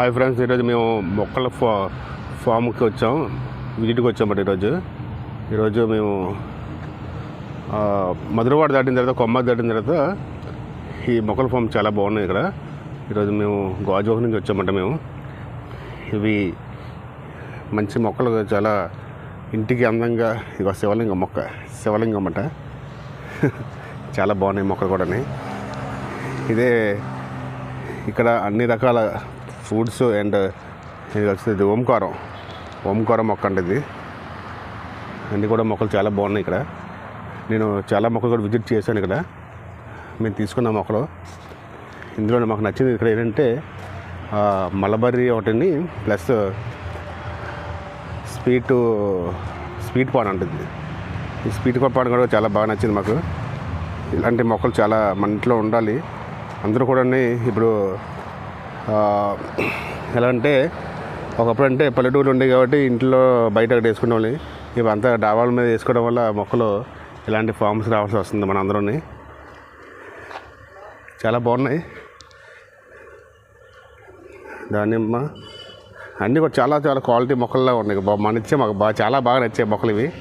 Hi friends ఈరోజు మేము మొక్కల ఫా ఫామ్కి వచ్చాం. విజిట్కి వచ్చామట ఈరోజు. ఈరోజు మేము మధురవాడ దాటిన తర్వాత కొమ్మ దాటిన తర్వాత ఈ మొక్కల ఫామ్ చాలా బాగున్నాయి ఇక్కడ. ఈరోజు మేము గాజువాక నుంచి వచ్చామంట మేము. ఇవి మంచి మొక్కలు చాలా ఇంటికి అందంగా ఇక శివలింగం మొక్క శివలింగం అన్నమాట చాలా బాగున్నాయి మొక్కలు కూడా ఇదే ఇక్కడ అన్ని రకాల ఫ్రూట్స్ అండ్ uh, ఇది వచ్చేది ఓంకారం. ఓంకారం మొక్క అంటే ఇది. అన్నీ కూడా మొక్కలు చాలా బాగున్నాయి ఇక్కడ. నేను చాలా మొక్కలు కూడా విజిట్ చేశాను ఇక్కడ. మేము తీసుకున్న మొక్కలు. ఇందులో మాకు నచ్చింది ఇక్కడ ఏంటంటే మలబరి ఒకటిని ప్లస్ స్వీట్ స్వీట్ పాన్ అంటుంది ఈ స్వీట్ పాన్ కూడా చాలా బాగా నచ్చింది మాకు. ఇలాంటి మొక్కలు చాలా మన ఇంట్లో ఉండాలి. అందరూ కూడా ఇప్పుడు ఎలా అంటే ఒకప్పుడు అంటే పల్లెటూరు ఉండే కాబట్టి ఇంట్లో బయట ఒకటి వేసుకునే వాళ్ళు ఇవి అంతా డాబాల మీద వేసుకోవడం వల్ల మొక్కలు ఇలాంటి ఫామ్స్ రావాల్సి వస్తుంది మన అందరూ చాలా బాగున్నాయి. దానిమ్మ. అన్నీ కూడా చాలా చాలా క్వాలిటీ మొక్కల్లో ఉన్నాయి. మన ఇచ్చే మాకు బాగా చాలా బాగా నచ్చే మొక్కలు ఇవి.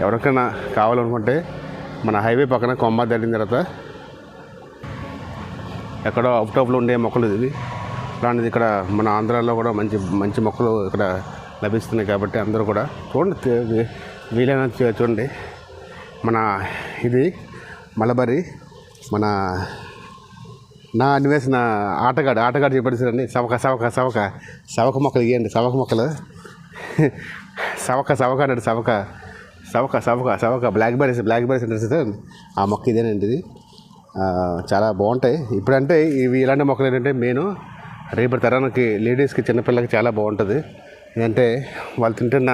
ఎవరికైనా కావాలనుకుంటే మన హైవే పక్కన కొమ్మ దాటిన తర్వాత ఎక్కడో అవుట్ ఆఫ్లో ఉండే మొక్కలు ఇవి. అలాంటిది ఇక్కడ మన ఆంధ్రాలో కూడా మంచి మంచి మొక్కలు ఇక్కడ లభిస్తున్నాయి కాబట్టి అందరూ కూడా చూడండి తే- వీలైన చూడండి. మన ఇది మలబరి మన నా అనివేసిన ఆటగాడు ఆటగాడు చెప్పేసారండి సవక సవక సవక సవక మొక్కలు ఇవ్వండి సవక మొక్కలు. సవక సవక అన్నాడు సవక. సవక సవక సవక బ్లాక్ బెర్రీస్ బ్లాక్ బెర్రీస్ అంటే ఆ మొక్క ఇదేనండి ఇది. చాలా బాగుంటాయి. ఇప్పుడంటే ఇవి ఇలాంటి మొక్కలు ఏంటంటే మెయిన్ రేపటి తరానికి లేడీస్కి చిన్నపిల్లలకి చాలా బాగుంటుంది. ఏంటంటే వాళ్ళు తింటున్న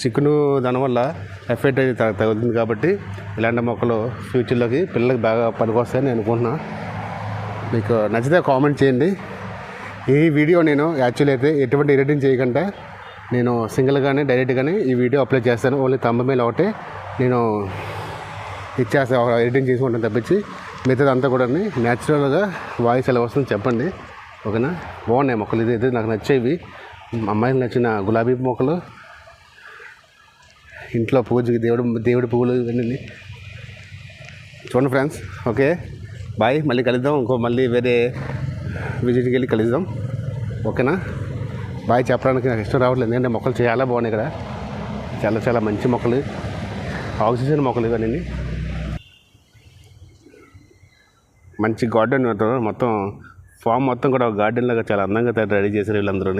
చికెను దానివల్ల ఎఫెక్ట్ అయితే తగ్గుతుంది కాబట్టి ఇలాంటి మొక్కలు ఫ్యూచర్లోకి పిల్లలకి బాగా పనికొస్తాయని నేను అనుకుంటున్నాను మీకు నచ్చితే కామెంట్ చేయండి. ఈ వీడియో నేను యాక్చువల్లీ అయితే ఎటువంటి ఎడిటింగ్ చేయకుండా నేను సింగిల్గానే డైరెక్ట్గానే ఈ వీడియో అప్లోడ్ చేస్తాను. ఓన్లీ తమ్మ మీద ఒకటే నేను ఇచ్చేస్తాను ఎడిటింగ్ చేసుకుంటాను తప్పించి. మిగతాదంతా కూడా న్యాచురల్గా వాయిస్ ఎలా వస్తుందో చెప్పండి. ఓకేనా? బాగున్నాయి మొక్కలు ఇది. ఇది నాకు నచ్చేవి. అమ్మాయిలు అమ్మాయికి నచ్చిన గులాబీ మొక్కలు. ఇంట్లో పూజకి దేవుడు దేవుడి పువ్వులు ఇవన్నీ. చూడండి ఫ్రెండ్స్. ఓకే. బాయ్. మళ్ళీ కలుద్దాం. ఇంకో మళ్ళీ వేరే విజిట్కి వెళ్ళి కలుద్దాం. ఓకేనా? బాయ్. చెప్పడానికి నాకు ఇష్టం రావట్లేదు. ఎందుకంటే మొక్కలు చాలా బాగున్నాయి ఇక్కడ. చాలా చాలా మంచి మొక్కలు. ఆక్సిజన్ మొక్కలు ఇవన్నీ. మంచి గార్డెన్ మొత్తం ఫామ్ మొత్తం కూడా గార్డెన్ లాగా చాలా అందంగా రెడీ చేశారు వీళ్ళందరూ